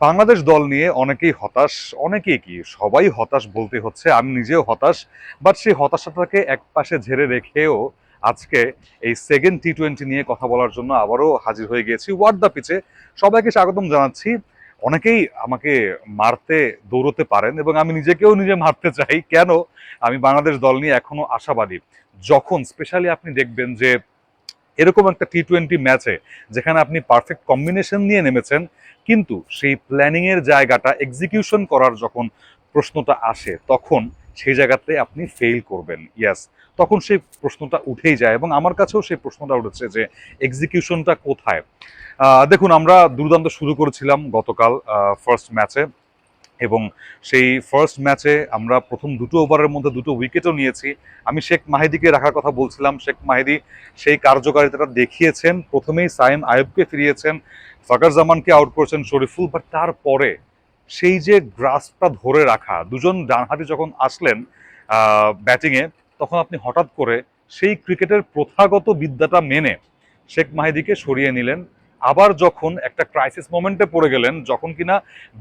বাংলাদেশ দল নিয়ে অনেকেই হতাশ, অনেকেই কি সবাই হতাশ বলতে হচ্ছে, আমি নিজেও হতাশ বাট সেই হতাশাটাকে এক পাশে ঝেড়ে রেখেও আজকে এই সেকেন্ড টি টোয়েন্টি নিয়ে কথা বলার জন্য আবারও হাজির হয়ে গিয়েছি। ওয়ার্ড দ্য পিচে সবাইকে স্বাগতম জানাচ্ছি। অনেকেই আমাকে মারতে দৌড়তে পারেন এবং আমি নিজেকেও নিজে মারতে চাই। কেন? আমি বাংলাদেশ দল নিয়ে এখনও আশাবাদী। যখন স্পেশালি আপনি দেখবেন যে এরকম একটা টি টোয়েন্টি ম্যাচে যেখানে আপনি পারফেক্ট কম্বিনেশন নিয়ে নেমেছেন, কিন্তু সেই প্ল্যানিং এর জায়গাটা এক্সিকিউশন করার যখন প্রশ্নটা আসে, তখন সেই জায়গাতে আপনি ফেল করবেন। ইয়াস তখন সেই প্রশ্নটা উঠেই যায় এবং আমার কাছেও সেই প্রশ্নটা উঠেছে যে এক্সিকিউশনটা কোথায়? দেখুন, আমরা দুর্দান্ত শুরু করেছিলাম গতকাল ফার্স্ট ম্যাচে এবং সেই ফার্স্ট ম্যাচে আমরা প্রথম দুটো ওভারের মধ্যে দুটো উইকেটও নিয়েছি। আমি শেখ মাহিদিকে রাখার কথা বলছিলাম। শেখ মাহিদি সেই কার্যকারিতাটা দেখিয়েছেন। প্রথমেই সাইম আয়ুবকে ফিরিয়েছেন। ফাকার জামানকে আউট করেছেন শরীফুল। বাট তারপরে সেই যে গ্রাসটা ধরে রাখা, দুজন ডানহাতি যখন আসলেন ব্যাটিংয়ে তখন আপনি হঠাৎ করে সেই ক্রিকেটের প্রথাগত বিদ্যাটা মেনে শেখ মাহিদিকে সরিয়ে নিলেন। আবার যখন একটা ক্রাইসিস মোমেন্টে পড়ে গেলেন, যখন কিনা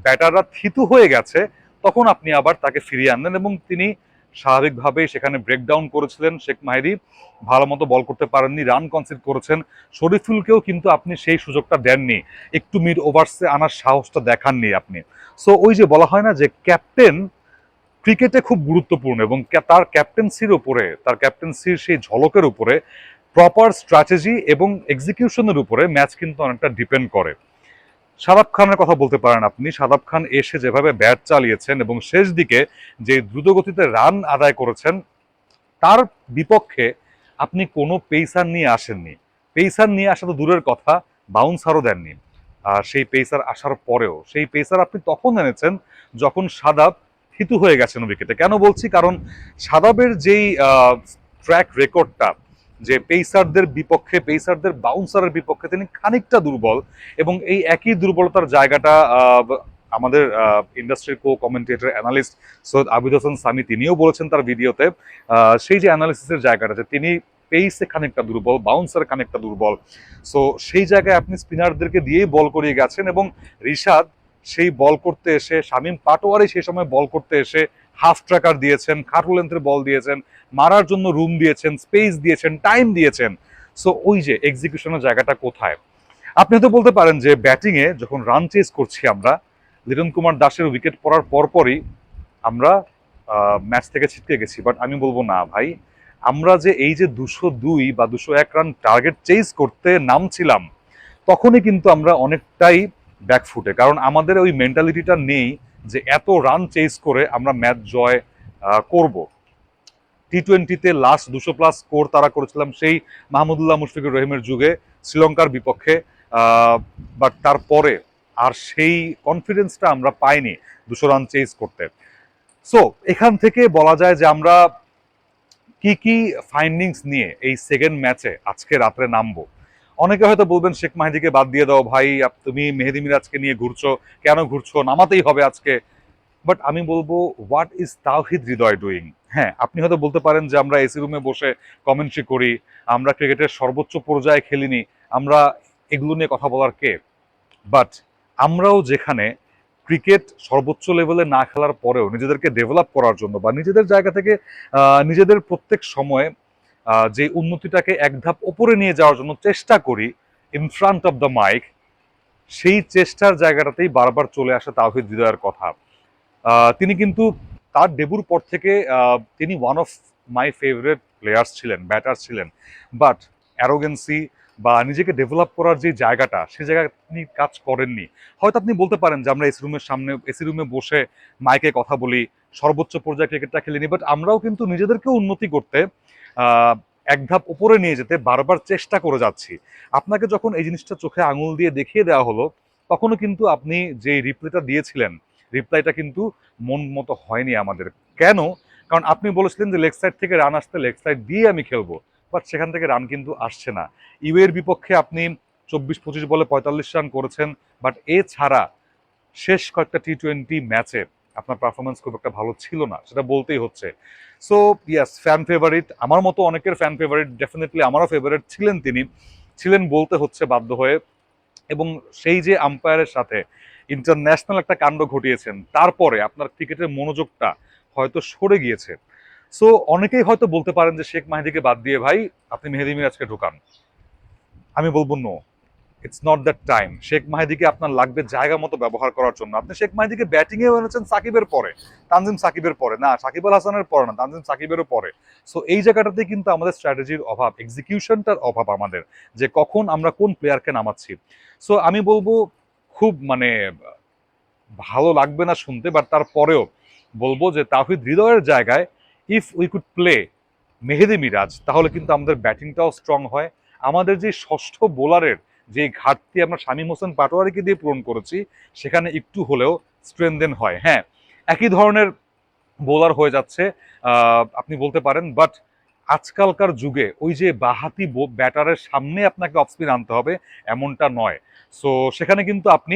ব্যাটাররা থিতু হয়ে গেছে, তখন আপনি আবার তাকে ফিরিয়ে আনলেন এবং তিনি স্বাভাবিকভাবেই সেখানে ব্রেকডাউন করেছিলেন শেখ মাহিদি। ভালো মতো বল করতে পারেননি রান কনসিড করেছেন। শরীফুলকেও কিন্তু আপনি সেই সুযোগটা দেননি। একটু মিড ওভার্সে আনার সাহসটা দেখাননি আপনি। সো ওই যে বলা হয় না যে ক্যাপ্টেন ক্রিকেটে খুব গুরুত্বপূর্ণ এবং তার ক্যাপ্টেন্সির উপরে, তার ক্যাপ্টেন্সির সেই ঝলকের উপরে প্রপার স্ট্র্যাটেজি এবং এক্সিকিউশনের উপরে ম্যাচ কিন্তু অনেকটা ডিপেন্ড করে। শাদাব খানের কথা বলতে পারেন আপনি। সাদাব খান এসে যেভাবে ব্যাট চালিয়েছেন এবং শেষ দিকে যে দ্রুতগতিতে রান আদায় করেছেন, তার বিপক্ষে আপনি কোনো পেসার নিয়ে আসেননি। পেসার নিয়ে আসা তো দূরের কথা বাউন্সারও দেননি। আর সেই পেসার আসার পরেও, সেই পেসার আপনি তখন এনেছেন যখন সাদাব থিতু হয়ে গেছেন উইকেটে কেন বলছি? কারণ সাদাবের যেই ট্র্যাক রেকর্ডটা যে পেসারদের বিপক্ষে, পেসারদের বাউন্সারের বিপক্ষে তিনি খানিকটা দুর্বল এবং এই একই দুর্বলতার জায়গাটা আমাদের ইন্ডাস্ট্রির co commentator analyst Syed Abid Hossain Sami তিনিও বলেছেন তার ভিডিওতে। সেই যে অ্যানালিসিসের জায়গাটা যে তিনি পেইসে খানিকটা দুর্বল বাউন্সার খানিকটা দুর্বল। সো সেই জায়গায় আপনি স্পিনারদেরকে দিয়েই বল করিয়ে গেছেন এবং রিশাদ সেই বল করতে এসে, শামীম পাটোয়ারি সেই সময় বল করতে এসে হাফ ট্র্যাকার দিয়েছেন, খাটু লেন্থের বল দিয়েছেন, মারার জন্য রুম দিয়েছেন স্পেস দিয়েছেন টাইম দিয়েছেন। সো ওই যে এক্সিকিউশনের জায়গাটা কোথায়? আপনি হয়তো বলতে পারেন যে ব্যাটিংয়ে যখন রান চেস করছি আমরা, লিটন কুমার দাসের উইকেট পড়ার পরপরই আমরা ম্যাচ থেকে ছিটকে গেছি। বাট আমি বলব না ভাই, আমরা যে এই যে দুশো দুই বা দুশো এক রান টার্গেট চেস করতে নামছিলাম, তখনই কিন্তু আমরা অনেকটাই ব্যাকফুটে কারণ আমাদের ওই মেন্টালিটিটা নেই যে এত রান চেস করে আমরা ম্যাচ জয় করব। টি টোয়েন্টিতে লাস্ট দুশো প্লাস স্কোর তারা করেছিলাম সেই মাহমুদুল্লাহ মুশফিকুর রহিমের যুগে শ্রীলঙ্কার বিপক্ষে বাট তারপরে আর সেই কনফিডেন্সটা আমরা পাইনি দুশো রান চেস করতে। সো এখান থেকে বলা যায় যে আমরা কি কি ফাইন্ডিংস নিয়ে এই সেকেন্ড ম্যাচে আজকে রাত্রে নামবো। অনেকে হয়তো বলবেন, শেখ মাহিদিকে বাদ দিয়ে দাও ভাই তুমি মেহেদি মিরাজকে নিয়ে ঘুরছো, কেন ঘুরছো? নামাতেই হবে আজকে। বাট আমি বলব what is Towhid Hridoy doing হ্যাঁ আপনি হয়তো বলতে পারেন যে, আমরা এসি রুমে বসে কমেন্ট্রি করি, আমরা ক্রিকেটের সর্বোচ্চ পর্যায়ে খেলিনি, আমরা এগুলো নিয়ে কথা বলার কে? বাট আমরাও যেখানে ক্রিকেট সর্বোচ্চ লেভেলে না খেলার পরেও নিজেদেরকে ডেভেলপ করার জন্য বা নিজেদের জায়গা থেকে নিজেদের প্রত্যেক সময়ে যে উন্নতিটাকে এক ধাপ ওপরে নিয়ে যাওয়ার জন্য চেষ্টা করি in front of the mic সেই চেষ্টার জায়গাটাতেই বারবার চলে আসে তাওহিদ হৃদয়ের কথা। তিনি কিন্তু তার ডেবুর পর থেকে তিনি one of my favourite players ছিলেন ব্যাটার ছিলেন। বাট অ্যারোগেন্সি বা নিজেকে ডেভেলপ করার যে জায়গাটা, সে জায়গায় তিনি কাজ করেননি। হয়তো আপনি বলতে পারেন যে আমরা এসি রুমের সামনে এসি রুমে বসে মাইকে কথা বলি, সর্বোচ্চ পর্যায়ে ক্রিকেটটা খেলিনি বাট আমরাও কিন্তু নিজেদেরকেও উন্নতি করতে এক ধাপ উপরে নিয়ে যেতে বারবার চেষ্টা করে যাচ্ছি। আপনাকে যখন এই জিনিসটা চোখে আঙুল দিয়ে দেখিয়ে দেওয়া হলো, তখনও কিন্তু আপনি যে রিপ্লাইটা দিয়েছিলেন, রিপ্লাইটা কিন্তু মন মতো হয়নি আমাদের। কেন? কারণ আপনি বলেছিলেন যে লেগ সাইড থেকে রান আসতে লেগ সাইড দিয়ে আমি খেলব, বাট সেখান থেকে রান কিন্তু আসছে না। ইউএর বিপক্ষে আপনি চব্বিশ পঁচিশ বলে পঁয়তাল্লিশ রান করেছেন, বাট এছাড়া শেষ কয়েকটা টি টোয়েন্টি ম্যাচে আপনার পারফরমেন্স খুব একটা ভালো ছিল না, সেটা বলতেই হচ্ছে। সো ইয়াস ফ্যান ফেভারিট আমার মতো অনেকের ফ্যান ফেভারিট ডেফিনেটলি আমারও ফেভারিট ছিলেন তিনি। ছিলেন বলতে হচ্ছে বাধ্য হয়ে। এবং সেই যে আম্পায়ারের সাথে ইন্টারন্যাশনাল একটা কাণ্ড ঘটিয়েছেন, তারপরে আপনার ক্রিকেটের মনোযোগটা হয়তো সরে গিয়েছে। সো অনেকেই হয়তো বলতে পারেন যে শেখ মাহিদিকে বাদ দিয়ে, ভাই, আপনি মেহেদি মিরাজকে ঢুকান। আমি বলব no it's not that time Sheikh মাহিদিকে আপনার লাগবে জায়গা মতো ব্যবহার করার জন্য। আপনি শেখ মাহিদিকে এ এনেছেন সাকিবের পরে। তানজিম সাকিবের পরে। না, সাকিব আল হাসানের পরে না, তানজিম সাকিবেরও পরে। সো এই জায়গাটাতে কিন্তু আমাদের স্ট্র্যাটেজির অভাব এক্সিকিউশনটার অভাব আমাদের, যে কখন আমরা কোন প্লেয়ারকে নামাচ্ছি। সো আমি বলব, খুব মানে ভালো লাগবে না শুনতে বাট তারপরেও বলব যে তাহিদ হৃদয়ের জায়গায় if we could play Mehedi Miraz, তাহলে কিন্তু আমাদের ব্যাটিংটাও স্ট্রং হয়। আমাদের যে ষষ্ঠ বোলারের যে ঘাটতি আমরা শামীম হোসেন পাটোয়ারিকে দিয়ে পূরণ করেছি, সেখানে একটু হলেও স্ট্রেনদেন হয়। হ্যাঁ একই ধরনের বোলার হয়ে যাচ্ছে আপনি বলতে পারেন বাট আজকালকার যুগে ওই যে বাহাতি ব্যাটারের সামনে আপনাকে অফস্পিন আনতে হবে, এমনটা নয়। সো সেখানে কিন্তু আপনি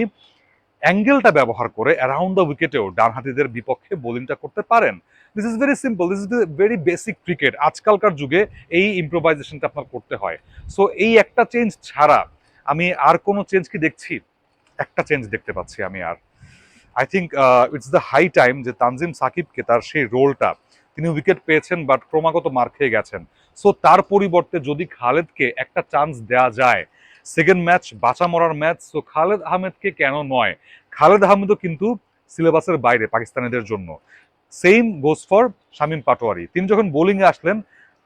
অ্যাঙ্গেলটা ব্যবহার করে অ্যারাউন্ড দ্য উইকেটেও ডানহাতিদের বিপক্ষে বোলিংটা করতে পারেন। This is very simple this is very basic cricket আজকালকার যুগে এই ইম্প্রোভাইজেশনটা আপনার করতে হয়। সো এই একটা চেঞ্জ ছাড়া আমি আর কোনো চেঞ্জ কি দেখছি? একটা চেঞ্জ দেখতে পাচ্ছি আমি আর। I think it's the high time যে তানজিম সাকিবকে তার সেই রোলটা তিনি উইকেট পেয়েছেন বাট ক্রমাগত মার খেয়ে গেছেন। সো তার পরিবর্তে যদি খালেদকে একটা চান্স দেওয়া যায় সেকেন্ড ম্যাচ বাঁচা মরার ম্যাচ সো খালেদ আহমেদকে কেন নয়? খালেদ আহমেদও কিন্তু সিলেবাসের বাইরে পাকিস্তানিদের জন্য। Same goes for Shamim Patwari. তিনি যখন বোলিংয়ে আসলেন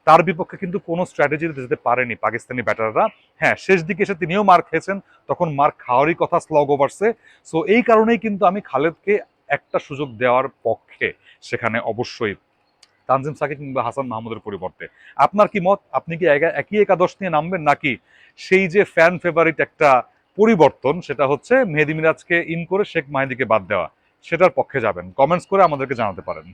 তার বিপক্ষে কিন্তু কোনো স্ট্র্যাটেজিতে যেতে পারেনি পাকিস্তানি ব্যাটাররা। হ্যাঁ শেষ দিকে এসে তিনিও মার খেয়েছেন, তখন মার খাওয়ারই কথা স্লগ ওভারসে সো। এই কারণেই কিন্তু আমি খালেদকে একটা সুযোগ দেওয়ার পক্ষে সেখানে অবশ্যই তানজিম সাকিব কিংবা হাসান মাহমুদের পরিবর্তে। আপনার কি মত? আপনি কি একা- একই একাদশ নিয়ে নামবেন নাকি সেই যে ফ্যান ফেভারিট একটা পরিবর্তন, সেটা হচ্ছে মেহেদি মিরাজকে ইন করে শেখ মাহিদিকে বাদ দেওয়া, সেটার পক্ষে যাবেন। কমেন্টস করে আমাদেরকে জানাতে পারেন।